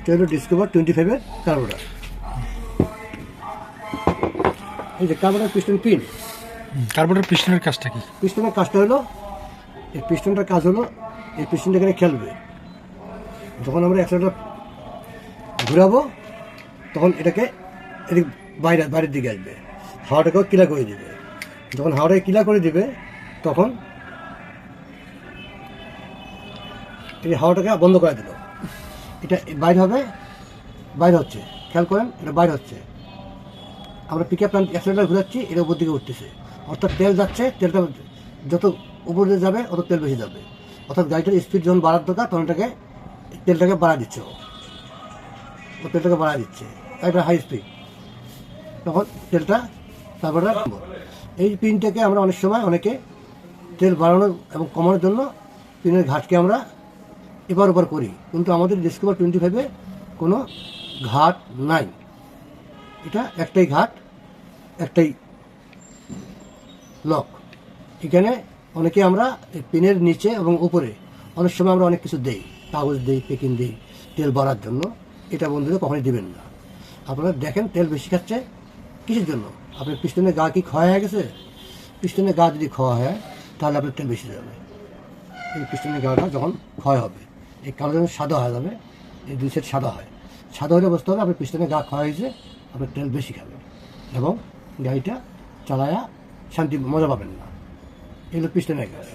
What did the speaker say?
এটা হলো discover twenty ফাইভের কার্বোটার এই যে কার্বোটার পিস্টন পিন কার্বোরেটর পিস্টনের কাজটা কি? পিস্টনের কাজটা হলো এই পিস্টনটার কাজ হলো এই পিস্টনটা এখানে খেলবে। যখন আমরা একসাথে ঘুরাবো তখন এটাকে এদিক বাইরে বাইরের দিকে আসবে। হাওয়াটাকেও কিলা করে দিবে। যখন হাওয়াটাকে কিলা করে দেবে তখন এই হাওয়াটাকে বন্ধ করে দিল। এটা বাইর হবে, বাইর হচ্ছে। খেয়াল করেন, এটা বাইর হচ্ছে। আমরা পিক আপ অ্যাক্সিডেন্টার ঘুরাচ্ছি, এটা উপর দিকে উঠতেছে। অর্থাৎ তেল যাচ্ছে, তেলটা যত উপর যাবে, অত তেল বেশি যাবে। অর্থাৎ গাড়িটার স্পিড যখন বাড়ার দরকার, তখন এটাকে, তেলটাকে বাড়া দিচ্ছে ও। তেলটাকে বাড়া দিচ্ছে এটা হাই স্পিড তখন তেলটা তারপরে এই পিনটাকে আমরা অনেক সময় অনেকে তেল বাড়ানোর এবং কমানোর জন্য পিনের ঘাটকে আমরা এবার ওপার করি। কিন্তু আমাদের ডিসকভার টোয়েন্টি ফাইভে কোনো ঘাট নাই। এটা একটাই ঘাট, একটাই লক এখানে অনেকে আমরা পিনের নিচে এবং উপরে অনেক সময় আমরা অনেক কিছু দেই, কাগজ দেই পেকিং দিই, তেল বাড়ার জন্য। এটা বন্ধুদের কখনোই দেবেন না। আপনারা দেখেন, তেল বেশি খাচ্ছে কিসের জন্য? আপনার পিস্টনের গা কি ক্ষয় হয়ে গেছে? পিস্টনের গা যদি ক্ষয় হয়, তাহলে আপনার তেল বেশি যাবে। এই পিস্টনের গাটা যখন ক্ষয় হবে। এই কালো রঙের সাদা হয়ে যাবে, এই দুই সেট সাদা হয়। সাদা হলে বুঝতে হবে, আপনার পিস্টনে গা খাওয়া হয়েছে, আপনার তেল বেশি খাবে এবং গাড়িটা চালায়া শান্তি মজা পাবেন না। এগুলো পিস্টনের গাছ